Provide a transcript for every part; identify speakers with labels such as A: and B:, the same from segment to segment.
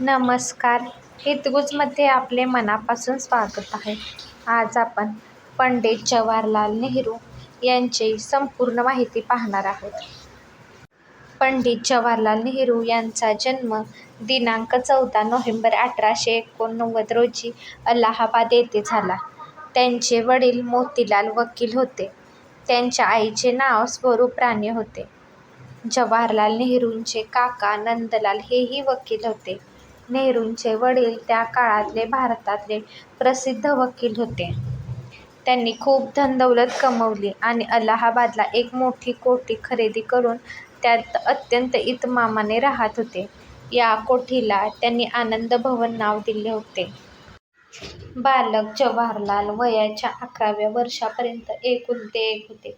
A: नमस्कार हितगुजमध्ये आपले मनापासून स्वागत आहे आज आपण पंडित जवाहरलाल नेहरू यांची संपूर्ण माहिती पाहणार आहोत पंडित जवाहरलाल नेहरू यांचा जन्म दिनांक चौदा नोव्हेंबर अठराशे एकोणनव्वद रोजी अलाहाबाद येथे झाला. त्यांचे वडील मोतीलाल वकील होते. त्यांच्या आईचे नाव स्वरूप राणे होते. जवाहरलाल नेहरूंचे काका नंदलाल हेही वकील होते. नेहरूंचे वडील त्या काळातले भारतातले प्रसिद्ध वकील होते. त्यांनी खूप धनदौलत कमावली आणि अलाहाबादला एक मोठी कोठी खरेदी करून त्यात अत्यंत इतमामाने राहत होते. या कोठीला त्यांनी आनंद भवन नाव दिले होते. बालक जवाहरलाल वयाच्या अकराव्या वर्षापर्यंत एकुलते एक होते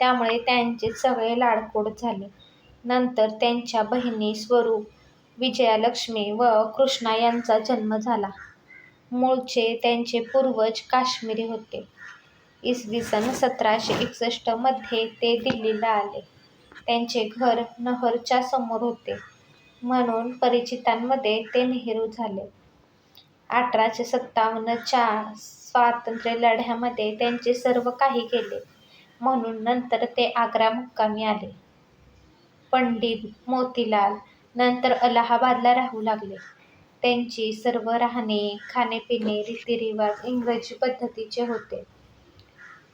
A: त्यामुळे त्यांचे सगळे लाडकोड झाले. नंतर त्यांच्या बहिणी स्वरूप, विजयालक्ष्मी व कृष्णा यांचा जन्म झाला. मूळचे त्यांचे पूर्वज काश्मिरी होते. इसवी सन सतराशे एकसष्टमध्ये ते दिल्लीला आले. त्यांचे घर नहरच्या समोर होते म्हणून परिचितांमध्ये ते नेहरू झाले. अठराशे सत्तावन्नच्या स्वातंत्र्य लढ्यामध्ये त्यांचे सर्व काही केले म्हणून नंतर ते आग्रा मुक्कामी आले. पंडित मोतीलाल नंतर अलाहाबादला राहू लागले. त्यांची सर्व राहणे, खाणेपिणे, रीतिरिवाज इंग्रजी पद्धतीचे होते.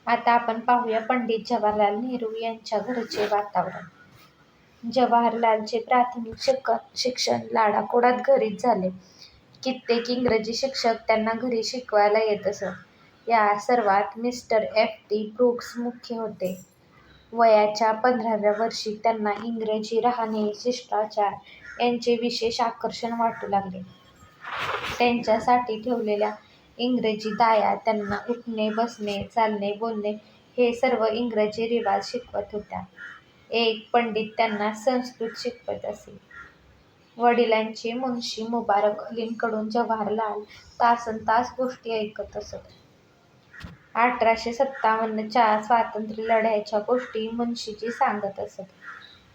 A: आता आपण पाहूया पंडित जवाहरलाल नेहरू यांच्या घरचे वातावरण. जवाहरलालचे प्राथमिक शिक्षण लाडाकोडात घरीच झाले. कित्येक इंग्रजी शिक्षक त्यांना घरी शिकवायला येत असत. या सर्वात मिस्टर एफ. टी. ब्रुक्स मुख्य होते. वयाच्या पंधराव्या वर्षी त्यांना इंग्रजी राहणे, शिष्टाचार यांचे विशेष आकर्षण वाटू लागले. त्यांच्यासाठी ठेवलेल्या इंग्रजी दाया त्यांना उठणे, बसणे, चालणे, बोलणे हे सर्व इंग्रजी रिवाज शिकवत होत्या. एक पंडित त्यांना संस्कृत शिकवत असे. वडिलांचे मुन्शी मुबारक अलींकडून जवाहरलाल तासनतास गोष्टी ऐकत असत. अठराशे सत्तावन्नच्या स्वातंत्र्य स्वातंत्र्यलढ्याच्या गोष्टी मुन्शीजी सांगत असत.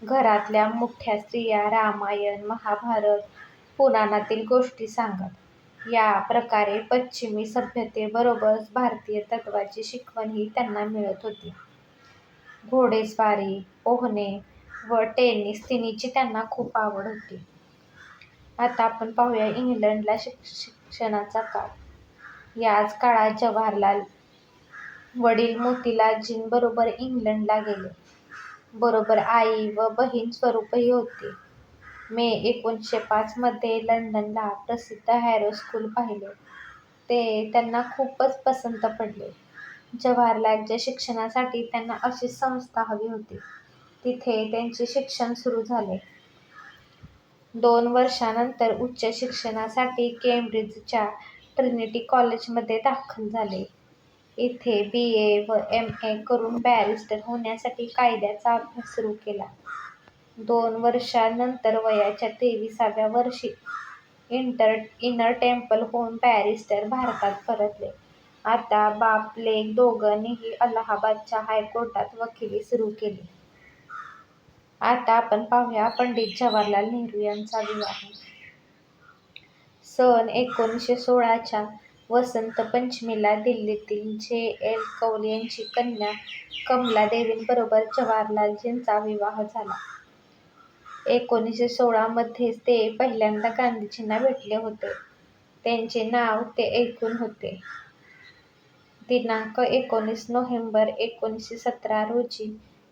A: घरातल्या मोठ्या स्त्रिया रामायण, महाभारत, पुराणातील गोष्टी सांगत. या प्रकारे पश्चिमी सभ्यतेबरोबरच भारतीय तत्त्वाची शिकवणही त्यांना मिळत होती. घोडेस्वारी, पोहणे व टेनिस तिनीची त्यांना खूप आवड होती. आता आपण पाहूया इंग्लंडला शिक्षणाचा काळ. याच काळात जवाहरलाल वडील मोतीलालजींबरोबर इंग्लंडला गेले. बरोबर आई व बहीण स्वरूपही होती. मे एकोणीसशे पाचमध्ये लंडनला प्रसिद्ध हॅरो स्कूल पाहिले. ते त्यांना खूपच पसंत पडले. जवाहरलालच्या शिक्षणासाठी त्यांना अशीच संस्था हवी होती. तिथे त्यांचे शिक्षण सुरू झाले. दोन वर्षांनंतर उच्च शिक्षणासाठी केंब्रिजच्या ट्रिनिटी कॉलेजमध्ये दाखल झाले. इथे बी. ए. व एम. ए. करून बॅरिस्टर होण्यासाठी कायद्याचा अभ्यास सुरू केला. दोन वर्षानंतर वयाच्या तेविसाव्या वर्षी इंटर इनर टेम्पल होऊन बॅरिस्टर भारतात परतले. आता बाप लेक दोघांनीही अलाहाबादच्या हायकोर्टात वकिली सुरू केली. आता आपण पाहूया पंडित जवाहरलाल नेहरू यांचा विवाह. सन एकोणीसशे सोळाच्या वसंत पंचमीला दिल्लीतील जे. एल. कौल यांची कन्या कमलादेवींबरोबर जवाहरलालजींचा विवाह झाला. एकोणीसशे सोळा मध्येच ते पहिल्यांदा गांधीजींना भेटले होते. त्यांचे नाव ते ऐकून होते. दिनांक एकोणीस नोव्हेंबर एकोणीसशे सतरा रोजी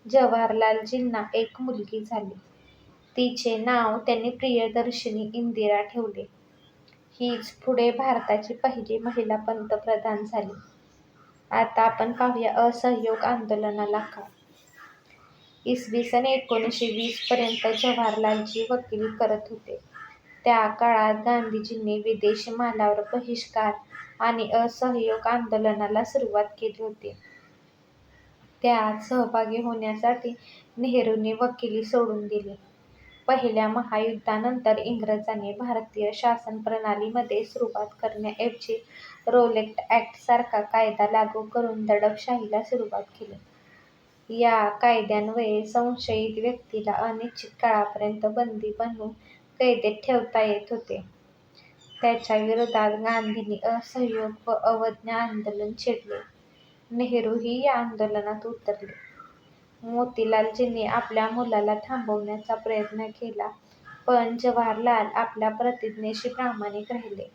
A: जवाहरलालजींना एक मुलगी झाली. तिचे नाव त्यांनी प्रियदर्शिनी इंदिरा ठेवले. हीच पुढे भारताची पहिली महिला पंतप्रधान झाली. आता आपण पाहूया असहयोग आंदोलनाला काळ. इसवी सन एकोणीसशे वीस पर्यंत जवाहरलालजी वकिली करत होते. त्या काळात गांधीजींनी विदेशी मालावर बहिष्कार आणि असहयोग आंदोलनाला सुरुवात केली होती. त्यात सहभागी होण्यासाठी नेहरूंनी वकिली सोडून दिली. पहिल्या महायुद्धानंतर इंग्रजांनी भारतीय शासन प्रणालीमध्ये सुरुवात करण्याऐवजी रोलेक्ट ॲक्टसारखा कायदा लागू करून दडपशाहीला सुरुवात केली. या कायद्यान्वये संशयित व्यक्तीला अनिश्चित काळापर्यंत बंदी बनवून कैदेत ठेवता येत होते. त्याच्या विरोधात गांधींनी असहयोग व अवज्ञा आंदोलन छेडले. नेहरूही या आंदोलनात उतरले. मोतीलालजींनी आपल्या मुलाला थांबवण्याचा प्रयत्न केला पण जवाहरलाल आपल्या प्रतिज्ञेशी प्रामाणिक राहिले.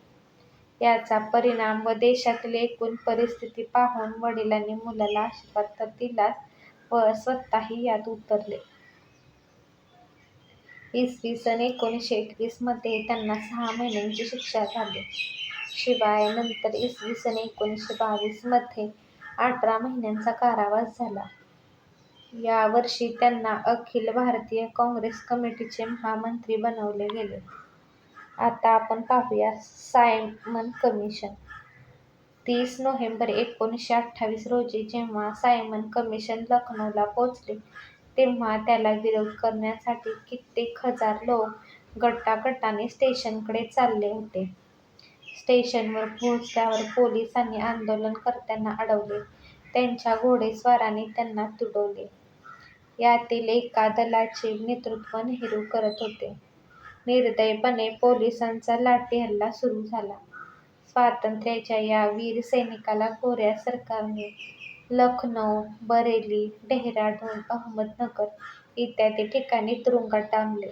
A: याचा परिणाम व देशातील एकूण परिस्थिती पाहून वडिलांनी मुलाला आशीर्वाद तर दिलाच व स्वतःही यात उतरले. इसवी सन एकोणीसशे एकवीसमध्ये त्यांना सहा महिन्यांची शिक्षा झाली. शिवाय नंतर इसवी सन एकोणीसशे बावीसमध्ये अठरा महिन्यांचा कारावास झाला. या वर्षी त्यांना अखिल भारतीय काँग्रेस कमिटीचे महामंत्री बनवले गेले. आता आपण पाहूया सायमन कमिशन. तीस नोव्हेंबर एकोणीसशे अठ्ठावीस रोजी जेव्हा सायमन कमिशन लखनौला पोचले तेव्हा त्याला विरोध करण्यासाठी कित्येक हजार लोक गटागटाने स्टेशनकडे चालले होते. स्टेशनवर पोहोचल्यावर पोलिसांनी आंदोलनकर्त्यांना अडवले. त्यांच्या घोडेस्वारांनी त्यांना तुडवले. यातील एका दलाचे नेतृत्व नेहरू करत होते. निर्दयपणे पोलिसांचा लाठीहल्ला सुरू झाला. स्वातंत्र्याच्या या वीर सैनिकाला गोऱ्या सरकारने लखनौ, बरेली, डेहराडून, अहमदनगर इत्यादी ठिकाणी तुरुंगात डांबले.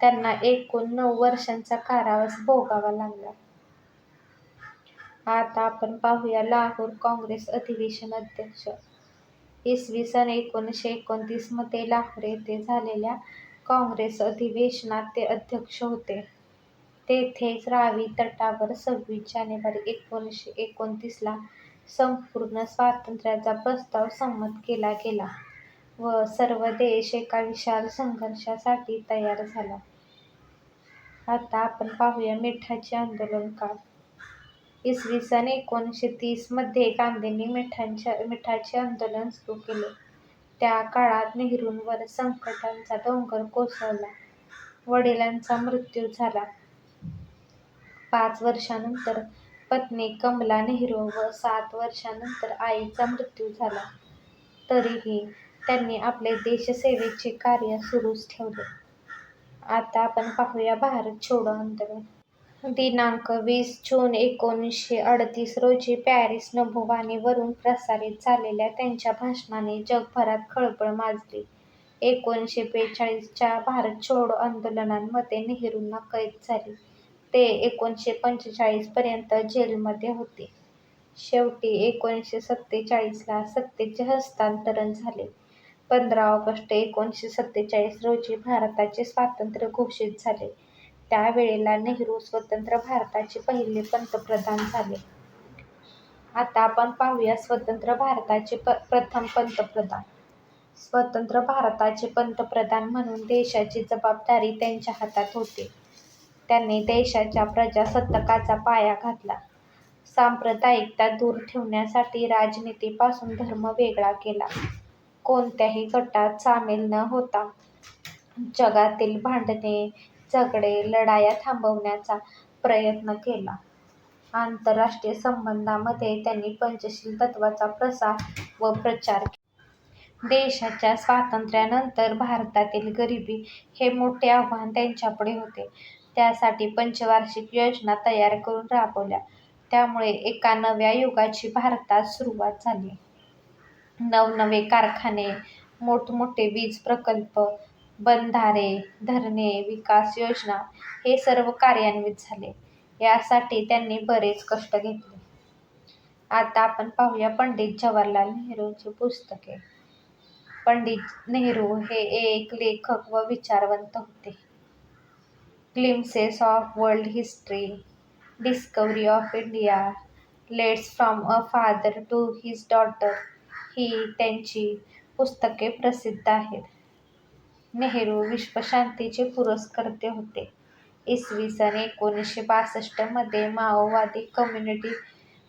A: त्यांना एकूण नऊ वर्षांचा कारावास भोगावा लागला. आता आपण पाहूया लाहोर काँग्रेस अधिवेशन अध्यक्ष. इसवी सन एकोणीसशे एकोणतीसमध्ये लाहोर येथे झालेल्या काँग्रेस अधिवेशनात ते अध्यक्ष होते. तेथेच रावी तटावर सव्वीस जानेवारी एकोणीसशे एकोणतीसला संपूर्ण स्वातंत्र्याचा प्रस्ताव संमत केला गेला व सर्व देश एका विशाल संघर्षासाठी तयार झाला. आता आपण पाहूया मिठाची आंदोलन काळ. इसवी सन एकोणीसशे तीसमध्ये गांधींनी मिठांच्या मिठाचे आंदोलन सुरू केले. त्या काळात नेहरूंवर संकटांचा डोंगर कोसळला. वडिलांचा मृत्यू झाला. पाच वर्षांनंतर पत्नी कमला नेहरू व सात वर्षांनंतर आईचा मृत्यू झाला. तरीही त्यांनी आपले देशसेवेचे कार्य सुरूच ठेवले. आता आपण पाहूया भारत छोडो आंदोलन. दिनांक वीस जून एकोणीसशे अडतीस रोजी पॅरिस नभोवाणीवरून प्रसारित झालेल्या त्यांच्या भाषणाने जगभरात खळबळ माजली. एकोणीसशे बेचाळीसच्या भारत छोडो आंदोलनांमध्ये नेहरूंना कैद झाली ते एकोणीसशे पंचेचाळीसपर्यंत जेलमध्ये होते. शेवटी एकोणीसशे सत्तेचाळीसला सत्तेचे हस्तांतरण झाले. पंधरा ऑगस्ट एकोणीसशे सत्तेचाळीस रोजी भारताचे स्वातंत्र्य घोषित झाले. त्यावेळेला नेहरू स्वतंत्र भारताचे पहिले पंतप्रधान झाले. आता आपण पाहूया स्वतंत्र भारताचे प्रथम पंतप्रधान. स्वतंत्र भारताचे पंतप्रधान म्हणून देशाची जबाबदारी त्यांच्या हातात होती. त्यांनी देशाच्या प्रजासत्ताकाचा पाया घातला. सांप्रदायिकता दूर ठेवण्यासाठी राजनीतीपासून धर्म वेगळा केला. कोणत्याही गटात सामील न होता जगातील भांडणे, झगडे, लढाया थांबवण्याचा प्रयत्न केला. आंतरराष्ट्रीय संबंधांमध्ये त्यांनी पंचशील तत्त्वाचा प्रसार व प्रचार केला. देशाच्या स्वातंत्र्यानंतर भारतातील गरिबी हे मोठे आव्हान त्यांच्यापुढे होते. त्यासाठी पंचवार्षिक योजना तयार करून राबवल्या. त्यामुळे एका नव्या युगाची भारतात सुरुवात झाली. नवनवे कारखाने, मोठमोठे वीज प्रकल्प, बंधारे, धरणे, विकास योजना हे सर्व कार्यान्वित झाले. यासाठी त्यांनी बरेच कष्ट घेतले. आता आपण पाहूया पंडित जवाहरलाल नेहरूंची पुस्तके. पंडित नेहरू हे एक लेखक व विचारवंत होते. Glimpses of world history discovery of India, letters from a father to his daughter ही त्यांची पुस्तके प्रसिद्ध आहेत. नेहरू विश्वशांतीचे पुरस्कर्ते होते. इसवी सन एकोणीसशे बासष्टमध्ये माओवादी माओवादी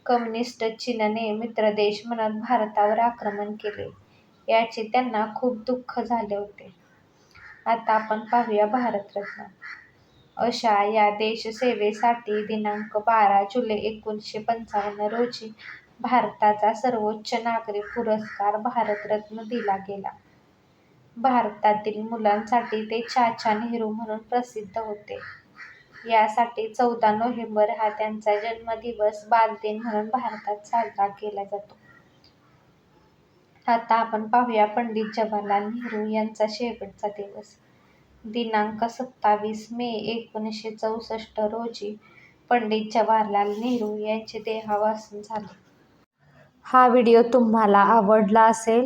A: कम्युनिस्ट चीनने मित्रदेश म्हणत भारतावर आक्रमण केले. याचे त्यांना खूप दुःख झाले होते. आता आपण पाहूया भारतरत्न. अशा या देशसेवेसाठी दिनांक बारा जुलै एकोणीसशे पंचावन्न रोजी भारताचा सर्वोच्च नागरी पुरस्कार भारतरत्न दिला गेला. भारतातील मुलांसाठी ते चाचा नेहरू म्हणून प्रसिद्ध होते. यासाठी चौदा नोव्हेंबर हा त्यांचा जन्मदिवस बालदिन म्हणून भारतात साजरा केला जातो. आता आपण पाहूया पंडित जवाहरलाल नेहरू यांचा शेवटचा दिवस. दिनांक सत्तावीस मे एकोणीसशे चौसष्ट रोजी पंडित जवाहरलाल नेहरू यांचे देहावसान झाले. हा व्हिडिओ तुम्हाला आवडला असेल